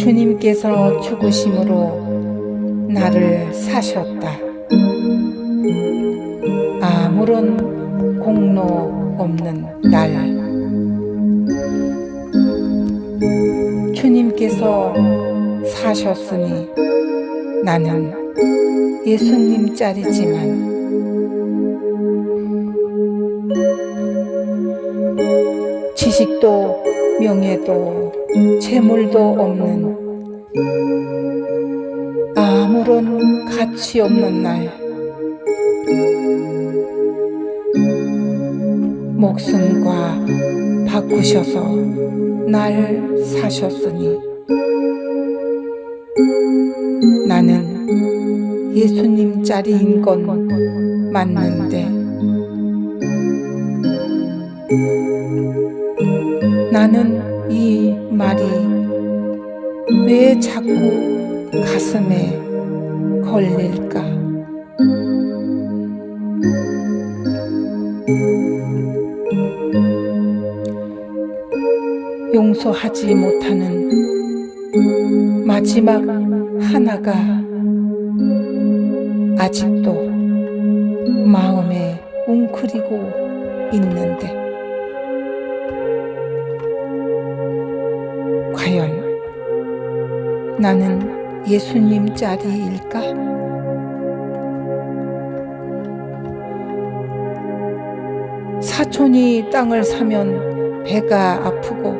주님께서 죽으심으로 나를 사셨다. 아무런 공로 없는 날. 주님께서 사셨으니 나는 예수님 짤이지만 지식도 명예도 재물도 없는 아무런 가치 없는 날. 목숨과 바꾸셔서 날 사셨으니 나는 예수님 짤인 건 맞는데 나는 이 말이 왜 자꾸 가슴에 걸릴까? 용서하지 못하는 마지막 하나가 아직도 마음에 웅크리고 있는데 나는 예수님 짤이일까? 사촌이 땅을 사면 배가 아프고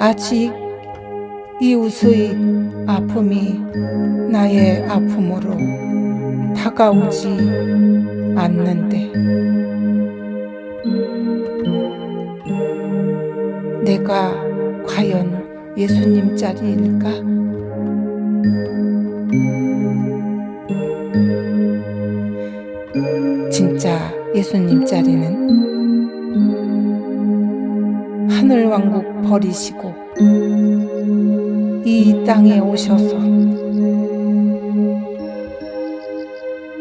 아직 이웃의 아픔이 나의 아픔으로 다가오지 않는데 내가 과연 예수님 짤일까? 진짜 예수님 짤이는 하늘 왕국 버리시고 이 땅에 오셔서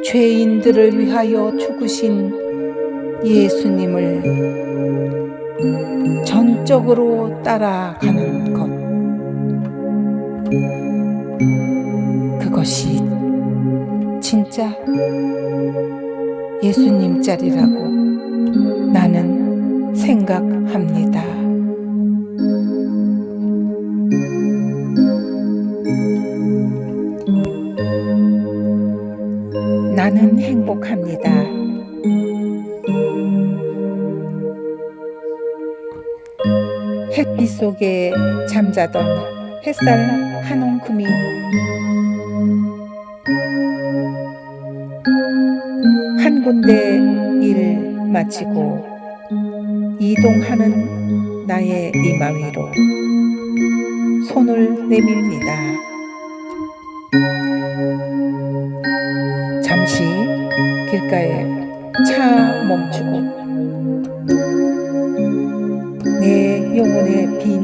죄인들을 위하여 죽으신 예수님을 전적으로 따라가는 것. 그것이 진짜 예수님 짤이라고 나는 생각합니다. 나는 행복합니다. 햇빛 속에 잠자던 햇살 한 옹큼이 한 군데 일 마치고 이동하는 나의 이마 위로 손을 내밉니다. 빈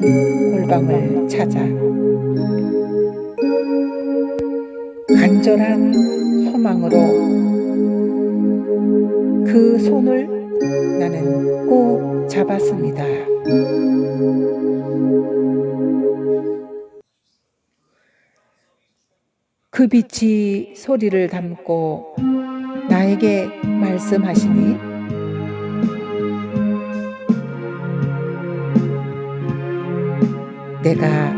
골방을 찾아 간절한 소망으로 그 손을 나는 꼭 잡았습니다. 그 빛이 소리를 담고 나에게 말씀하시니 내가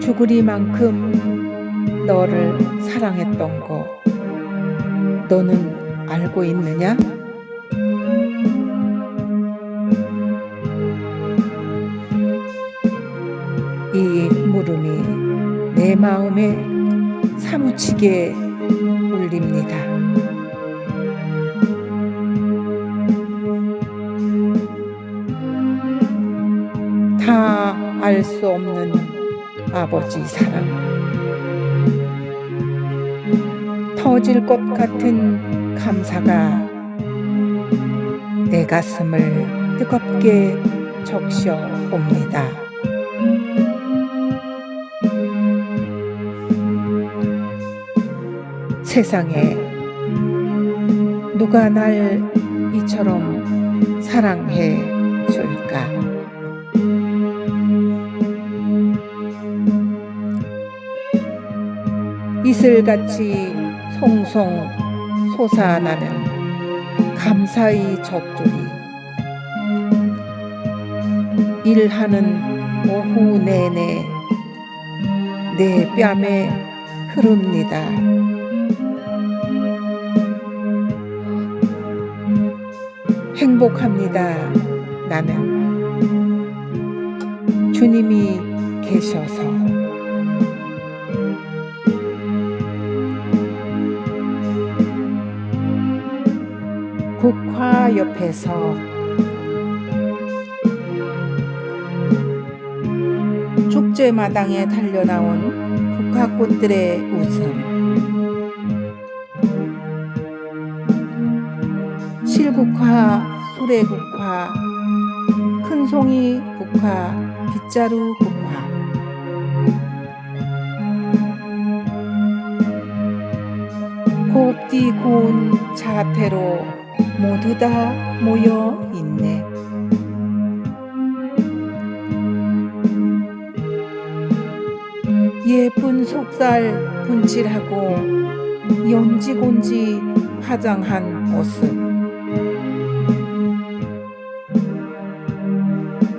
죽으리만큼 너를 사랑했던 거 너는 알고 있느냐? 이 물음이 내 마음에 사무치게 울립니다. 다 아버지 사랑. 터질 것 같은 감사가 내 가슴을 뜨겁게 적셔 옵니다. 세상에 누가 날 이처럼 사랑해 이슬같이 송송 솟아나는 감사의 젖줄이 일하는 오후 내내 내 뺨에 흐릅니다. 행복합니다. 나는 주님이 계셔서 국화 옆에서. 축제 마당에 달려 나온 국화꽃들의 웃음. 실국화, 수레국화, 큰송이 국화, 빗자루 국화. 곱디 고운 자태로 모두 다 모여 있네. 예쁜 속살 분칠하고 연지곤지 화장한 모습.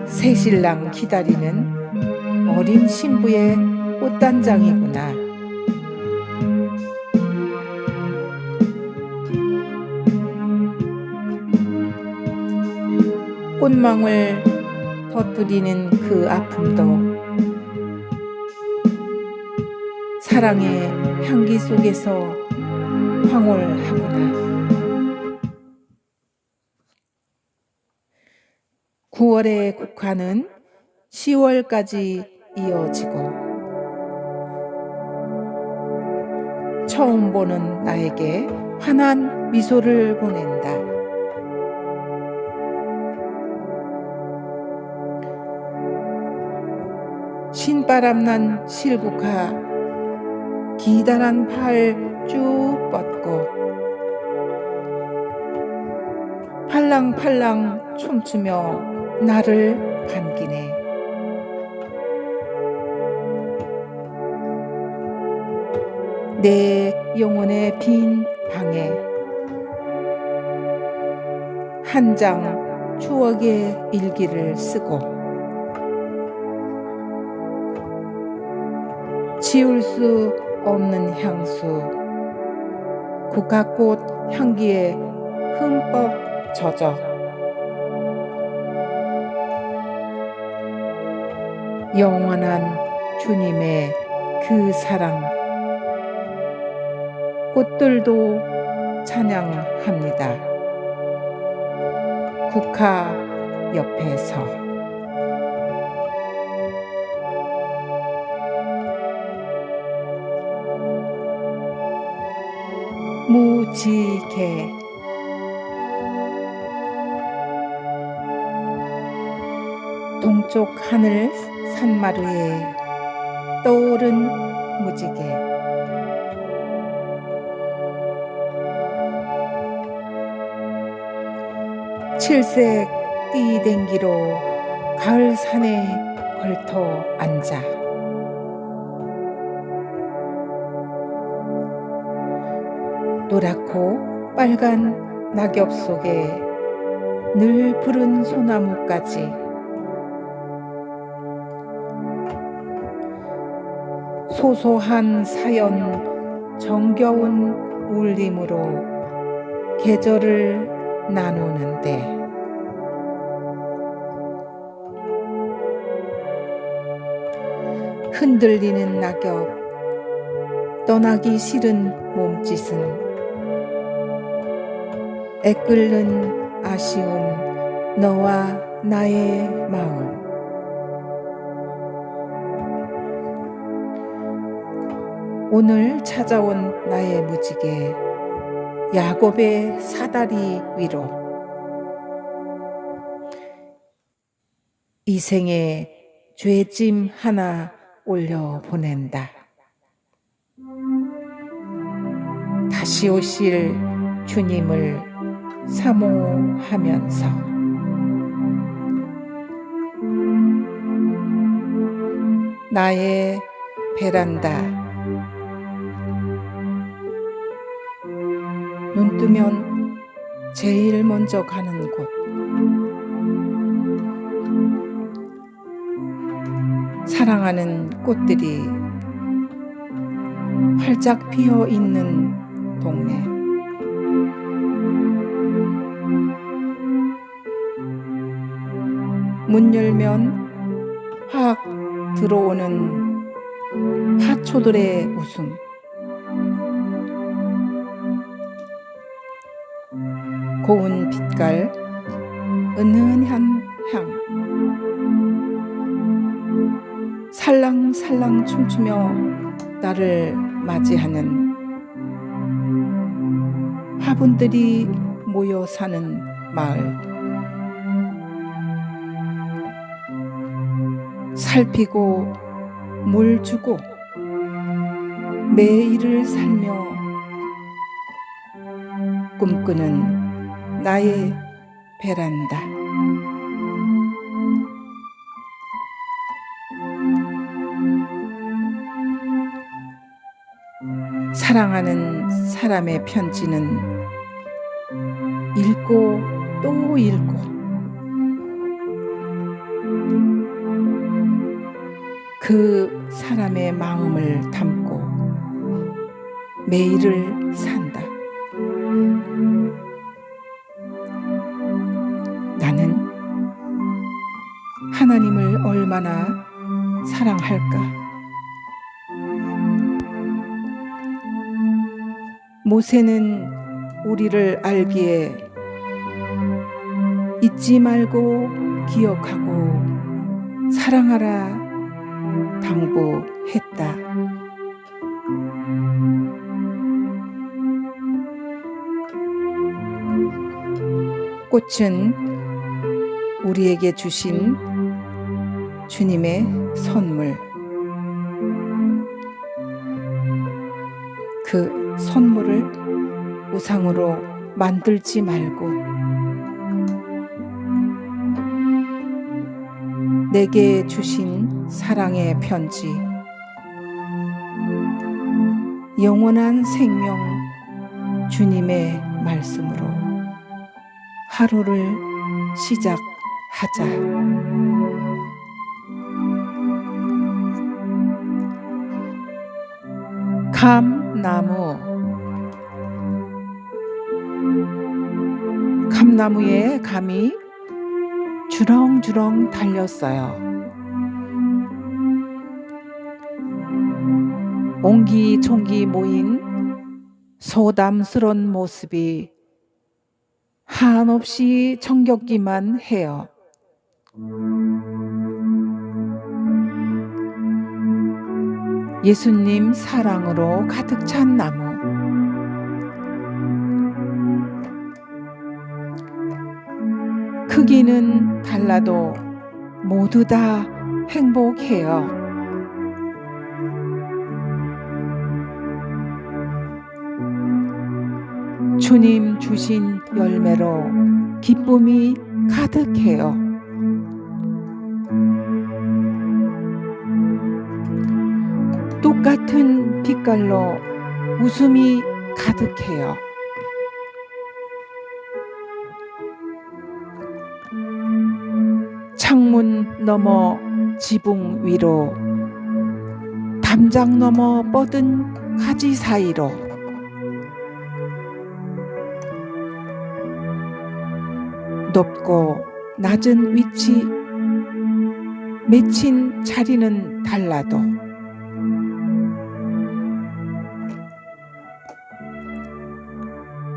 새신랑 기다리는 어린 신부의 꽃단장이구나. 꽃망울 터뜨리는 그 아픔도 사랑의 향기 속에서 황홀하구나. 9월의 국화는 10월까지 이어지고 처음 보는 나에게 환한 미소를 보낸다. 신바람난 실국화 기다란 팔 쭉 뻗고 팔랑팔랑 춤추며 나를 반기네. 내 영혼의 빈 방에 한 장 추억의 일기를 쓰고 지울 수 없는 향수. 국화꽃 향기에 흠뻑 젖어. 영원한 주님의 그 사랑. 꽃들도 찬양합니다. 국화 옆에서 지개 동쪽 하늘 산마루에 떠오른 무지개. 칠색 띠댕기로 가을 산에 걸터 앉아 노랗고 빨간 낙엽 속에 늘 푸른 소나무까지. 소소한 사연 정겨운 울림으로 계절을 나누는데. 흔들리는 낙엽 떠나기 싫은 몸짓은 애끓는 아쉬움 너와 나의 마음 오늘 찾아온 나의 무지개 야곱의 사다리 위로 이 생에 죄짐 하나 올려 보낸다. 다시 오실 주님을 사모하면서 나의 베란다 눈 뜨면 제일 먼저 가는 곳. 사랑하는 꽃들이 활짝 피어 있는 동네. 문 열면 확 들어오는 하초들의 웃음. 고운 빛깔, 은은한 향. 살랑살랑 춤추며 나를 맞이하는 화분들이 모여 사는 마을. 살피고 물 주고 매일을 살며 꿈꾸는 나의 베란다. 사랑하는 사람의 편지는 읽고 또 읽고 그 사람의 마음을 담고 매일을 산다. 나는 하나님을 얼마나 사랑할까? 모세는 우리를 알기에 잊지 말고 기억하고 사랑하라 당부했다. 꽃은 우리에게 주신 주님의 선물. 그 선물을 우상으로 만들지 말고 내게 주신 사랑의 편지 영원한 생명 주님의 말씀으로 하루를 시작하자. 감나무 감나무에 감이 주렁주렁 달렸어요. 옹기종기 모인 소담스런 모습이 한없이 정겹기만 해요. 예수님 사랑으로 가득 찬 나무. 크기는 달라도 모두 다 행복해요. 주님 주신 열매로 기쁨이 가득해요. 똑같은 빛깔로 웃음이 가득해요. 창문 너머 지붕 위로 담장 너머 뻗은 가지 사이로 높고 낮은 위치 맺힌 자리는 달라도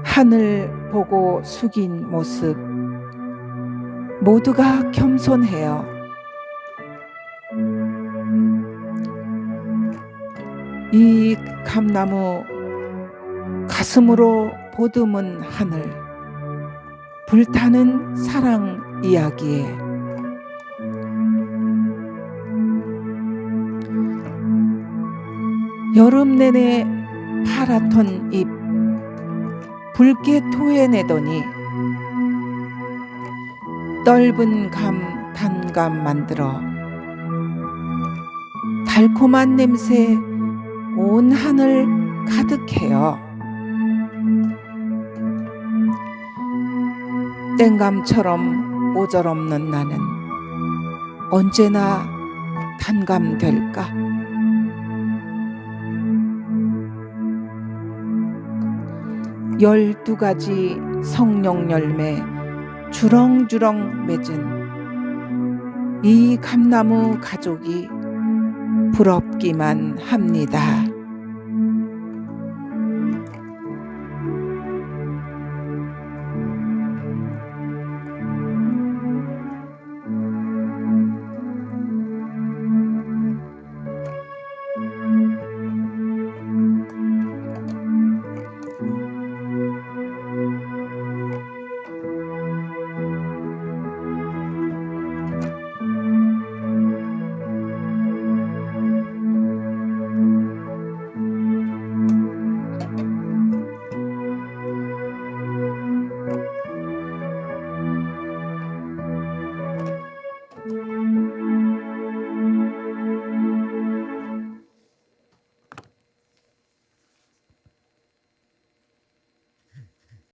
하늘 보고 숙인 모습 모두가 겸손해요. 이 감나무 가슴으로 보듬은 하늘 불타는 사랑 이야기에 여름 내내 파랗던 잎 붉게 토해내더니 떫은 감 단감 만들어 달콤한 냄새 온 하늘 가득해요. 땡감처럼 오절없는 나는 언제나 단감될까? 열두 가지 성령 열매 주렁주렁 맺은 이 감나무 가족이 부럽기만 합니다.